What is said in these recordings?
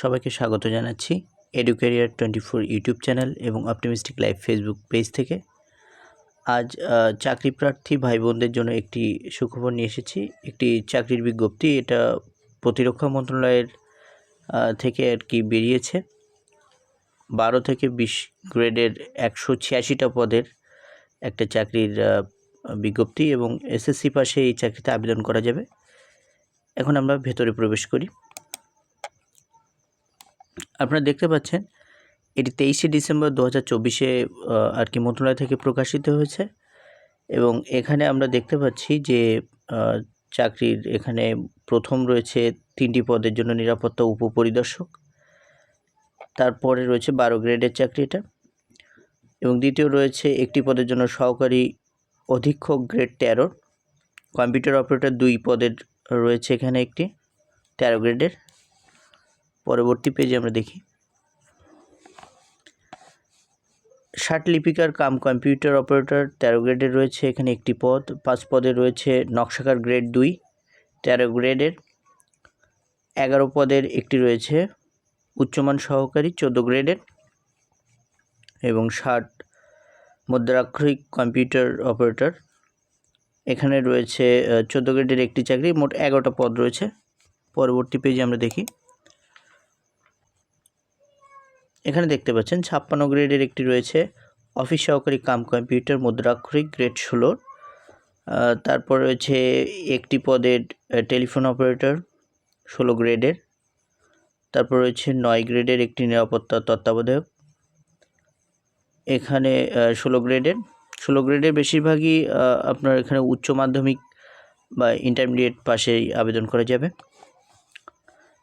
সবাইকে স্বাগত জানাচ্ছি এডুকেরিয়ার টোয়েন্টি ফোর ইউটিউব চ্যানেল এবং অপটিমিস্টিক লাইফ ফেসবুক পেজ থেকে। আজ চাকরি প্রার্থী ভাই বোনদের জন্য একটি সুখবর নিয়ে এসেছি। একটি চাকরির বিজ্ঞপ্তি, এটা প্রতিরক্ষা মন্ত্রণালয়ের থেকে আর কি বেরিয়েছে। বারো থেকে বিশ গ্রেডের একশো ছিয়াশিটা পদের একটা চাকরির বিজ্ঞপ্তি এবং এসএসসি পাশে এই চাকরিতে আবেদন করা যাবে। এখন আমরা ভেতরে প্রবেশ করি। আপনারা দেখতে পাচ্ছেন, এটি তেইশে ডিসেম্বর দু হাজার চব্বিশে আর কি মন্ত্রণালয় থেকে প্রকাশিত হয়েছে এবং এখানে আমরা দেখতে পাচ্ছি যে চাকরির এখানে প্রথম রয়েছে তিনটি পদের জন্য নিরাপত্তা উপপরিদর্শক, তারপরে রয়েছে বারো গ্রেডের চাকরি এটা এবং দ্বিতীয় রয়েছে একটি পদের জন্য সহকারী অধীক্ষক গ্রেড তেরো, কম্পিউটার অপারেটর দুই পদের রয়েছে এখানে একটি, তেরো গ্রেডের। পরবর্তী পেজে আমরা দেখি। ষাট লিপিকার কাম কম্পিউটার অপারেটর তেরো গ্রেডের রয়েছে, এখানে একটি পদ। পাঁচ পদে রয়েছে নকশাকার গ্রেড দুই, তেরো গ্রেডের এগারো পদের একটি রয়েছে উচ্চমান সহকারী, চোদ্দ গ্রেডের এবং ষাট মুদ্রাক্ষরিক কম্পিউটার অপারেটর এখানে রয়েছে চোদ্দ গ্রেডের একটি চাকরি, মোট এগারোটা পদ রয়েছে। পরবর্তী পেজে আমরা দেখি। এখানে দেখতে পাচ্ছেন ছাপ্পান্ন গ্রেডের একটি রয়েছে অফিস সহকারী কাম কম্পিউটার মুদ্রাক্ষরিক গ্রেড ষোলোর তারপর রয়েছে একটি পদের টেলিফোন অপারেটর ষোলো গ্রেডের। তারপর রয়েছে নয় গ্রেডের একটি নিরাপত্তা তত্ত্বাবধায়ক। এখানে ষোলো গ্রেডের। ষোলো গ্রেডের বেশিরভাগই আপনার এখানে উচ্চ মাধ্যমিক বা ইন্টারমিডিয়েট পাশেই আবেদন করা যাবে।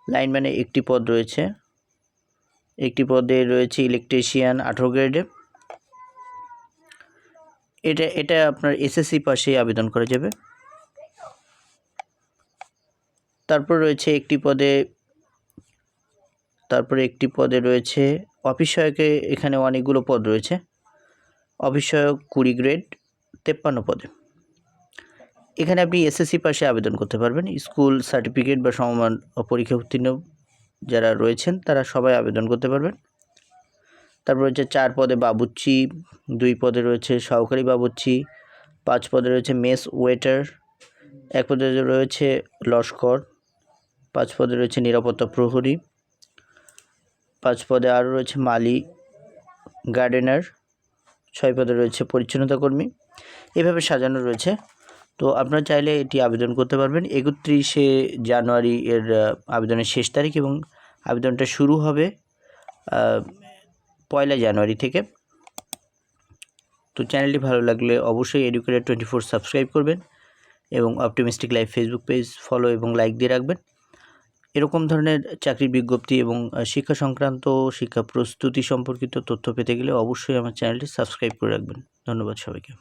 লাইনম্যানে একটি পদ রয়েছে একটি পদে রয়েছে ইলেকট্রিশিয়ান আঠেরো গ্রেডে এটা এটা আপনার এসএসসি পাশে আবেদন করা যাবে। তারপর রয়েছে একটি পদে, তারপরে একটি পদে রয়েছে অফিস সহায়কে এখানে অনেকগুলো পদ রয়েছে। অফিস সহায়ক কুড়ি গ্রেড তেপ্পান্ন পদে। এখানে আপনি এসএসসি পাশে আবেদন করতে পারবেন। স্কুল সার্টিফিকেট বা সমমান পরীক্ষা উত্তীর্ণ যারা রয়েছেন, তারা সবাই আবেদন করতে পারবেন। তারপর রয়েছে চার পদে বাবুচ্চি দুই পদে রয়েছে সহকারী বাবুচ্চি পাঁচ পদে রয়েছে মেস ওয়েটার, এক পদে রয়েছে লস্কর, পাঁচ পদে রয়েছে নিরাপত্তা প্রহরী, পাঁচ পদে আরও রয়েছে মালি গার্ডেনার, ছয় পদে রয়েছে পরিচ্ছন্নতা কর্মী। এভাবে সাজানো রয়েছে তো আপনারা চাইলে এটি আবেদন করতে পারবেন। একত্রিশে জানুয়ারি এর আবেদনের শেষ তারিখ এবং আবেদনটা শুরু হবে পয়লা জানুয়ারি থেকে। তো চ্যানেলটি ভালো লাগলে অবশ্যই এডুকেটার টোয়েন্টি ফোর সাবস্ক্রাইব করবেন এবং optimistic life Facebook page follow এবং লাইক দিয়ে রাখবেন। এরকম ধরনের চাকরির বিজ্ঞপ্তি এবং শিক্ষা সংক্রান্ত শিক্ষা প্রস্তুতি সম্পর্কিত তথ্য পেতে গেলে অবশ্যই আমার চ্যানেলটি সাবস্ক্রাইব করে রাখবেন। ধন্যবাদ সবাইকে।